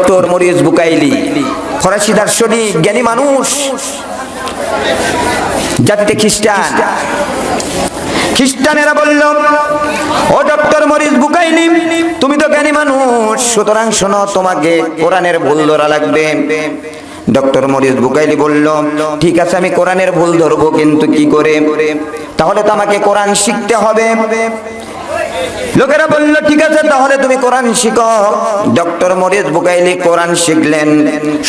Doctor Morris Bucaille. ফরাসি দার্শনিক, জ্ঞানী মানুষ, জাতিতে খ্রিস্টান। খ্রিস্টানেরা বলল, ও ডক্টর মরিস বুকাইলি, তুমি তো জ্ঞানী মানুষ, সুতরাং শোনো, তোমাকে কোরআনের ভুল ধরা লাগবে। ডক্টর মরিস বুকাইলি বলল, ঠিক আছে, আমি কোরআনের ভুল ধরবো, কিন্তু কি করে? তাহলে তো আমাকে কোরআন শিখতে হবে। লোকেরা বলল, ঠিক আছে, তাহলে তুমি কোরআন শিখো। ডক্টর মরিস বুকাইলি কোরআন শিখলেন,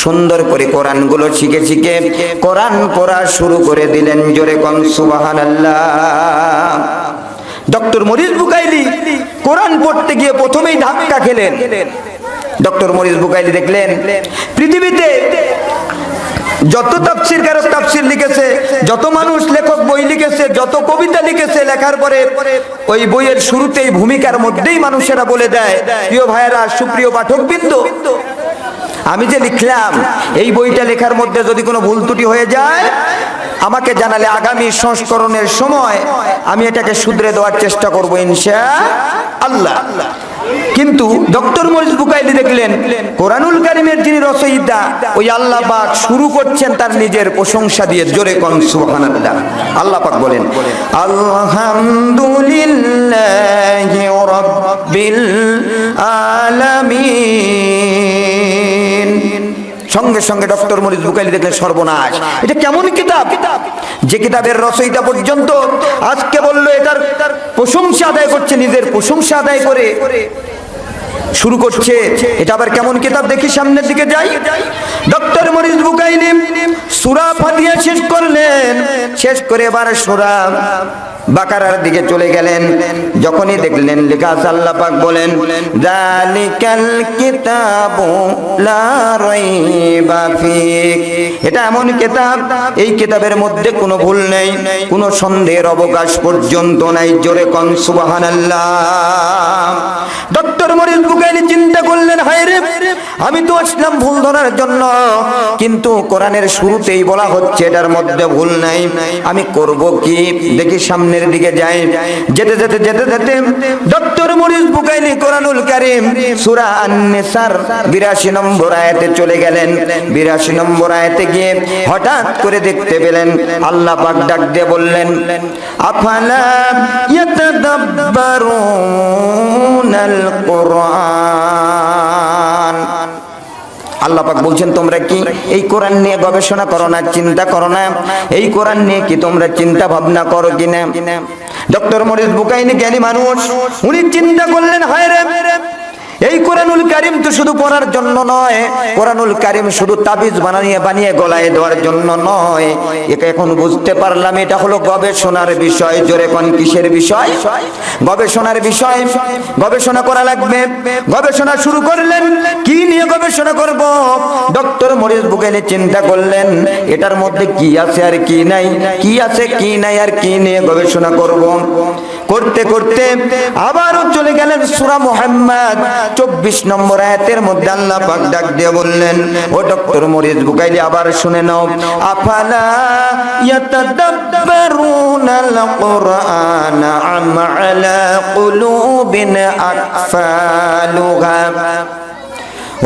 সুন্দর করে কোরআনগুলো শিখে শিখে কোরআন পড়া শুরু করে দিলেন, জোরে কন সুবাহান ডক্টর মরিস বুকাইলি কোরআন পড়তে গিয়ে প্রথমেই ধাক্কা খেলেন। ডক্টর মরিস বুকাইলি দেখলেন, পৃথিবীতে যত তাফসির কারও তাফসির লিখেছে, যত মানুষ লেখক বই লিখেছে, যত কবিতা লিখেছে, লেখার পরে ওই বইয়ের শুরুতেই ভূমিকার মধ্যেই মানুষেরা বলে দেয়, প্রিয় ভাইয়েরা, সুপ্রিয় পাঠক বিন্দু আমি যে লিখলাম, এই বইটা লেখার মধ্যে যদি কোনো ভুল ত্রুটি হয়ে যায়, আমাকে জানালে আগামী সংস্করণের সময় আমি এটাকে শুধরে দেওয়ার চেষ্টা করব ইনশা আল্লাহ কিন্তু ডক্টর মরিস বুকাইলি দেখলেন, কোরআনুল কারিমের যিনি রচয়িতা ওই আল্লাহ পাক শুরু করছেন তার নিজের প্রশংসা দিয়ে জোরে কোন সুবহানাল্লাহ। আল্লাহ পাক বলেন, আলহামদুলিল্লাহি রাব্বিল আলামিন। সঙ্গে সঙ্গে ডক্টর মরিস বুকাইলি দেখলেন, সর্বনাশ। এটা কেমন কিতাব? যে কিতাবের রচয়িতা পর্যন্ত আজকে বলল, এটার প্রশংসা আদায় করছে, নিজের প্রশংসা আদায় করে। শুরু করছে। এটা আবার কেমন কিতাব? দেখি সামনের দিকে যাই। Doctor Maurice Bucaille. সুরা ফাতিয়া শেষ করলেন। শেষ করে এবার সুরা বাকারার দিকে চলে গেলেন। যখনই দেখলেন লেখা আছে আল্লাহ পাক বলেন জালিকাল কিতাবু লা রাইবা এটা এমন কিতাব, এই কিতাবের মধ্যে কোনো ভুল নেই, কোনো সন্দেহের অবকাশ পর্যন্ত নাই। জোরে কন, সুবহানাল্লাহ। ডক্টর মরিস বুকাইলি চিন্তা করলেন, হায় রে, আমি তো আসলাম ভুল ধরার জন্য। কিন্তু কোরআনের শুরুতেই বলা হচ্ছে এটার মধ্যে ভুল নাই। আমি করব কি? দেখি সামনের দিকে যাই। যেতে যেতে যেতে যেতে ডক্টর মরিস বুকাইলি কোরআনুল কারীম। সূরা আন-নিসার 82 নম্বর আয়াতে চলে গেলেন। 82 নম্বর আয়াতে গিয়ে হঠাৎ করে দেখতে পেলেন, আল্লাহ পাক ডাক দিয়ে বললেন, আফালা ইয়াতাদাব্বারুনাল কুরআন আল্লাহ পাক বলছেন, তোমরা কি এই কোরআন নিয়ে গবেষণা করো না, চিন্তা করো না? এই কোরআন নিয়ে কি তোমরা চিন্তা ভাবনা করো কিনা ডক্টর মরিস বুকাইনি জ্ঞানী মানুষ, উনি চিন্তা করলেন, হায় রে এই কোরআনুল কারিম তো শুধু পড়ার জন্য নয়, কোরআনুল কারিম শুধু তাবিজ বানিয়ে বানিয়ে গলায় দেওয়ার জন্য নয়। এটা এখন বুঝতে পারলাম, এটা হলো গবেষণার বিষয়। জোরে কোন কিসের বিষয়? গবেষণার বিষয়। গবেষণা করা লাগবে। গবেষণা শুরু করলেন, কি নিয়ে গবেষণা করব? ডক্টর মরিস বুকেলে চিন্তা করলেন, এটার মধ্যে কি আছে আর কি নাই? কি আছে, কি নাই আর কি নিয়ে গবেষণা করব? করতে করতে আবারও চলে গেলেন সুরা মোহাম্মদ। চব্বিশ নম্বর আয়াতের মধ্যে আল্লাহ পাক ডাক দিয়ে বললেন, ও ডক্টর মরিস বুকাইলি, আবার শুনে নাও। আফালা ইয়াতাদাব্বারুনাল কুরআন আম আলা কুলুবিন আকফালুহা?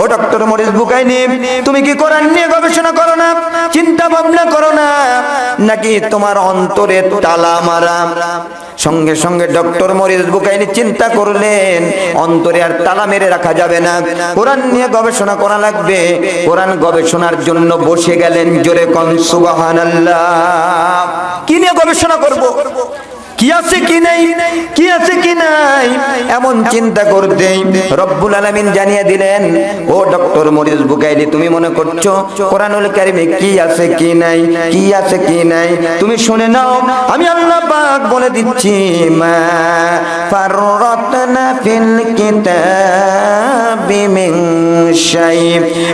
ও ডক্টর মরিস বুকাইনি, তুমি কি কোরআন নিয়ে গবেষণা করো না? চিন্তা ভাবনা করো না। নাকি তোমার অন্তরে তালা মারা? সঙ্গে সঙ্গে ডক্টর মরিস বুকাইনি চিন্তা করলেন, অন্তরে আর তালা মেরে রাখা যাবে না। কোরআন নিয়ে গবেষণা করা লাগবে। কোরআন গবেষণার জন্য বসে গেলেন জোরে কন, সুবহানাল্লাহ। কি নিয়ে গবেষণা করব? কি আছে, কি নেই? কি আছে নাই, এমন চিন্তা করতেই রব্বুল আলামিন জানিয়ে দিলেন, ও ডক্টর মরিস বুকাইলি, তুমি মনে করছ কোরআনুল কারিমে কি আছে, কি নাই, কি আছে, কি নাই? তুমি শুনে নাও, আমি আল্লাহ পাক বলে দিচ্ছি, মা ফাররাতনা ফিল কিতাবি মিন শাই।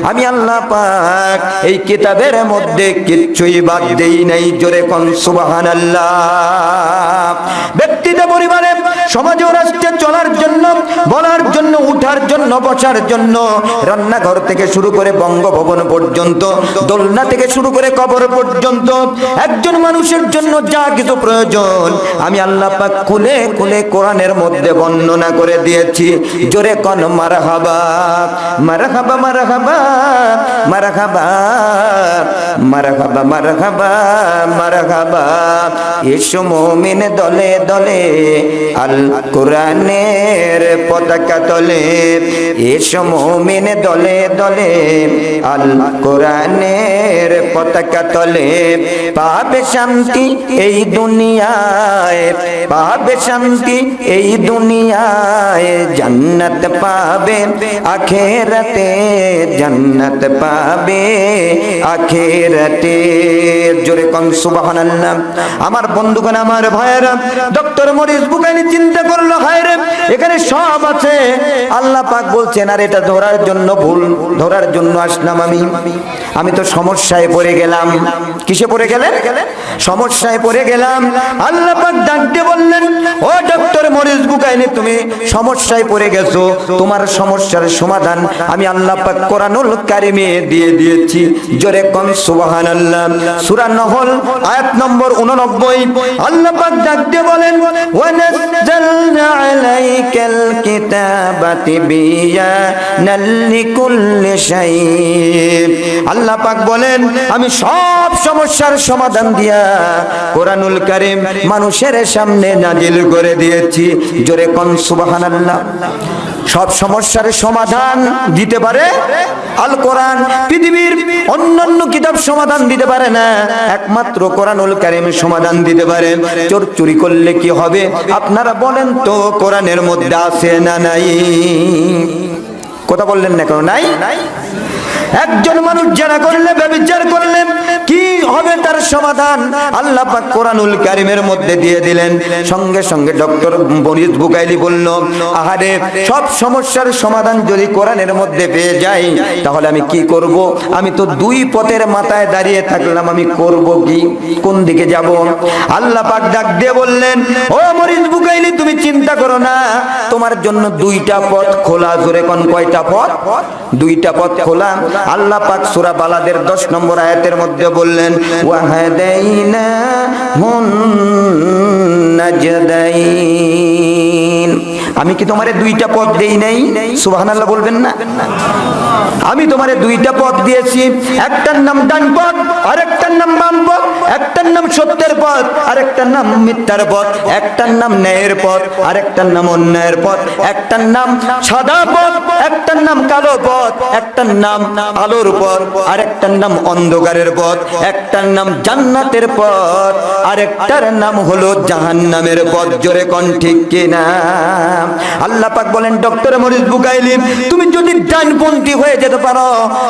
আমি আল্লাহ পাক এই কিতাবের মধ্যে কিচ্ছুই বাদ দেই নাই, জোরে কোন সুবহানাল্লাহ। ব্যক্তিতে পরিবারে সমাজে রাষ্ট্রে চলার জন্য, বলার জন্য, উঠার জন্য, বসার জন্য। রান্নাঘর থেকে শুরু করে বঙ্গভবন পর্যন্ত, দোলনা থেকে শুরু করে কবর পর্যন্ত। একজন মানুষের জন্য যা কিছু প্রয়োজন, আমি আল্লাহ পাক খুলে খুলে কোরআনের মধ্যে বর্ণনা করে দিয়েছি। জোরে কন, মারহাবা মারহাবা মারহাবা মারহাবা মারহাবা মারহাবা মারহাবা। এসো মুমিন দলে দলে আল কোরআনের পতাকা তলে, এসো মুমিন দলে দলে। আল কোরআনের পতাকা তলে, পাবে শান্তি এই দুনিয়ায়, পাবে শান্তি এই দুনিয়ায়। জান্নাত পাবে আখেরাতে, জান্নাত পাবে আখেরাতে। জোরে কম সুবহানাল্লাহ। আমার বন্ধুগণ, আমার ভাইয়েরা, ডক্টর মরিস বুকানি চিন্তা করল হায়রে এখানে সব আছে। আল্লাহ পাক বলছেন, আর এটা ধরার জন্য ভুল, ধরার জন্য আসলাম আমি। আমি তো সমস্যায় পড়ে গেলাম। কিসে পড়ে গেলেন? সমস্যায় পড়ে গেলাম। আল্লাহ পাক ডাকতে বললেন ও বুকাইনি তুমি সমস্যায় পড়ে গেছো। তোমার সমস্যার সমাধান আমি আল্লাহ পাক কোরআনুল কারিমে দিয়ে দিয়েছি। জোরে কম, সুবহানাল্লাহ। সূরা নহল, আয়াত নম্বর 89 আল্লাহ পাক ডাক দিয়ে বলেন, ওয়ানাজ্জালনা আলাইকাল কিতাবাতি বিয়ানাল লিকুল্লি শাই আল্লাহ পাক বলেন, আমি সব সমস্যার সমাধান দিয়া কোরআনুল কারীম মানুষের সামনে নাজিল করে দিয়েছি। জোরে কোন সুবহানাল্লাহ। সব সমস্যার সমাধান দিতে পারে আল কোরআন। পৃথিবীর অন্যান্য কিতাব সমাধান দিতে পারে না, একমাত্র কোরআনুল কারীম সমাধান দিতে পারে। চোর চুরি করলে কি হবে? আপনারা বলেন তো, কোরআনের মধ্যে আছে না নাই? কথা বললেন না কেন? নাই? একজন মানুষ যারা করলে, ব্যবচার করলে, কি হবে তার সমাধান? আল্লাহ পাক কোরআনুল কারিমের মধ্যে দিয়ে দিলেন। সঙ্গে সঙ্গে ডক্টর বনিত বুকাইলি বলল, আহারে, সব সমস্যার সমাধান যদি কোরআনের মধ্যে পেয়ে যাই, তাহলে আমি কি করব? আমি তো দুই পথের মাথায় দাঁড়িয়ে থাকলাম, আমি করব কি? কোন দিকে যাব? আল্লাহ পাক ডাক দিয়ে বললেন, ও মরিস বুকাইলি, তুমি চিন্তা করো না, তোমার জন্য দুইটা পথ খোলা। জোরে কোন, কয়টা পথ? দুইটা পথ খোলা। আল্লাহ পাক সূরা বালাদের 10 নম্বর আয়াতের মধ্যে বললেন, ওয়াহাদাইনা হুন নাজদাইন আমি কি তোমারে দুইটা পথ দেই নাই? সুবহানাল্লাহ বলবেন না। আমি তোমারে দুইটা পথ দিয়েছি। একটার নাম ডান পথ আরেকটার নাম বাম পথ একটার নাম সত্যের পথ, আরেকটার নাম মিথ্যার পথ, একটার নাম ন্যায়ের পথ, আরেকটার নাম অন্যায়ের পথ, একটার নাম সাদা পথ, একটার নাম কালো পথ, একটার নাম আলোর পথ, আরেকটার নাম অন্ধকারের পথ, একটার নাম জান্নাতের পথ, আরেকটার নাম হলো জাহান্নামের পথ, জোরে কোন ঠিক কিনা? আল্লাহ পাক বলেন, ডক্টর মরিস বুকাইলি, তুমি যদি ডানপন্থী হয়ে যেতে পারো,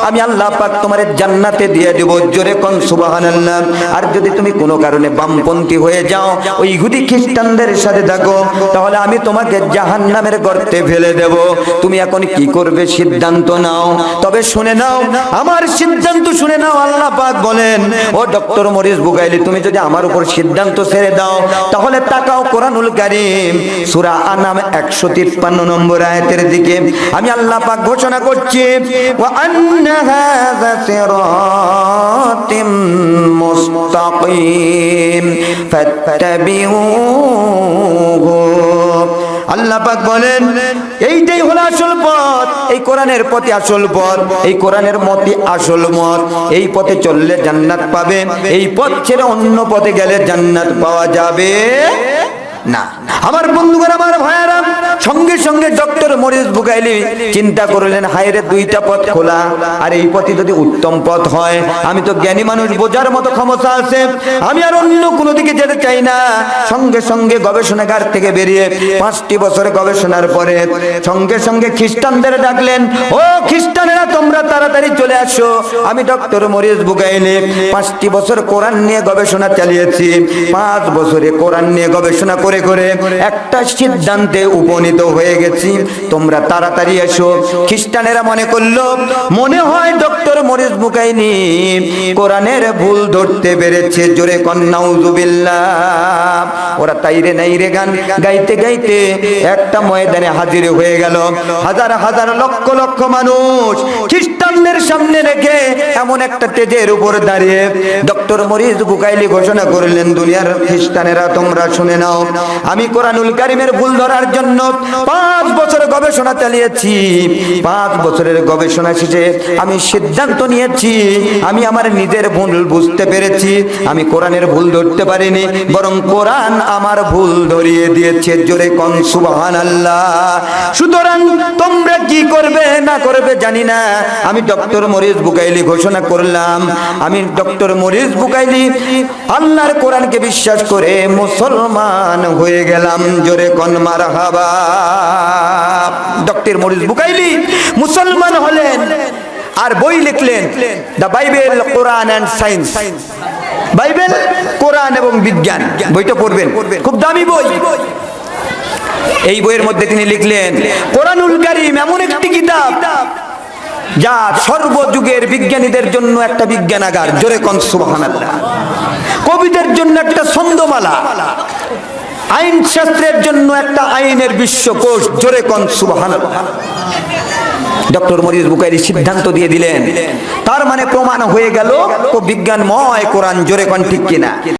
আমি আল্লাহ পাক তোমার জান্নাতে দিয়ে দেব, জোরে কোন, সুবহানাল্লাহ। আর যদি তুমি কোনো কারণে বামপন্থী হয়ে যাও, ওই ইহুদি খ্রিস্টানদের সাথে থাকো, তাহলে আমি তোমাকে জাহান্নামের গর্তে ফেলে দেব। তুমি এখন কি করবে সিদ্ধান্ত নাও। তবে শুনে নাও, আমার সিদ্ধান্ত শুনে নাও, আল্লাহ পাক বলেন, ও ডক্টর মরিস বুগাইলি, তুমি যদি আমার উপর সিদ্ধান্ত ছেড়ে দাও, তাহলে তাকাও কোরআনুল কারীম, সূরা আনাম 153 নম্বর আয়াতের দিকে। আমি আল্লাহ পাক ঘোষণা করছি, ওয়া আন্না হাযা মুস্তাকিম ফাত্তাবিউহু আল্লাহ পাক বলেন, এইটাই হলো আসল পথ। এই কোরআনের পথে আসল পথ, এই কোরআনের মতে আসল মত। এই পথে চললে জান্নাত পাবে, এই পথ ছেড়ে অন্য পথে গেলে জান্নাত পাওয়া যাবে। না। আমার বন্ধুগণ, আমার ভাইয়ারা, সঙ্গে সঙ্গে ডক্টর মরিস বুকাইলি চিন্তা করলেন হায়রে দুইটা পথ খোলা। আর এই পথই যদি উত্তম পথ হয়, আমি তো জ্ঞানী মানুষ, বোঝার মতো ক্ষমতা আছে। আমি আর অন্য কোনো দিকে যেতে চাই না। সঙ্গে সঙ্গে গবেষণাগার থেকে বেরিয়ে পাঁচটি বছর গবেষণার পরে সঙ্গে সঙ্গে খ্রিস্টানদের ডাকলেন, ও খ্রিস্টানেরা, তোমরা তাড়াতাড়ি চলে আসো। আমি ডক্টর মরিস বুকাইলি, পাঁচটি বছর কোরআন নিয়ে গবেষণা চালিয়েছি। পাঁচ বছরে কোরআন নিয়ে গবেষণা করে করে করে একটা সিদ্ধান্তে উপনীত হয়ে গেছি। তোমরা তাড়াতাড়ি এসো। খ্রিস্টানেরা মনে করল, মনে হয় ডক্টর মরিস বুক বুকাইনি। কোরআনের ভুল ধরতে পেরেছে, জোরে কন্নাউজুবিল্লাহ ওরা তাইরে নাইরে গান গাইতে গাইতে একটা ময়দানে হাজির হয়ে গেল। হাজার হাজার লক্ষ লক্ষ মানুষ খ্রিস্টানদের সামনে রেখে এমন একটা তেজের উপর দাঁড়িয়ে ডক্টর মরিজ বুকাইলি ঘোষণা করলেন, দুনিয়ার খ্রিস্টানেরা তোমরা শুনে নাও, আমি কোরআনুল কারিমের ভুল ধরার জন্য পাঁচ বছর গবেষণা চালিয়েছি। পাঁচ বছরের গবেষণা শেষে আমি সিদ্ধান্ত নিয়েছি, আমি আমার নিজের ভুল বুঝতে পেরেছি, আমি কোরআনের ভুল ধরতে পারিনি, বরং কোরআন আমার ভুল ধরিয়ে দিয়েছে। জোরে কন সুবহান আল্লাহ সুতরাং তোমরা কি করবে, না করবে জানি না। আমি ডক্টর মরিস বুকাইলি ঘোষণা করলাম। আমি ডক্টর মরিস বুকাইলি আল্লাহর কোরআনকে বিশ্বাস করে মুসলমান হয়ে গেলাম। জোরে কন মারহাবা। ডক্টর মরিস বুকাইলি, মুসলমান হলেন আর বই লিখলেন the Bible, Quran and science. Bible, কোরআন এবং বিজ্ঞান। বইটা পড়বেন। খুব দামি বই। এই বইয়ের মধ্যে তিনি লিখলেন, কোরআনুল কারিম এমন একটি কিতাব যা সর্বযুগের বিজ্ঞানীদের জন্য একটা বিজ্ঞানাগার। জোরে কন সুবহানাল্লাহ। কবিদের জন্য একটা ছন্দমালা। আইন শাস্ত্রের জন্য একটা আইনের বিশ্বকোষ। জোরে কন সুবহানাল্লাহ। ডক্টর মরিস বুকাইরি সিদ্ধান্ত দিয়ে দিলেন, তার মানে প্রমাণ হয়ে গেল, বিজ্ঞানময় কোরআন জোরে কন ঠিক কিনা।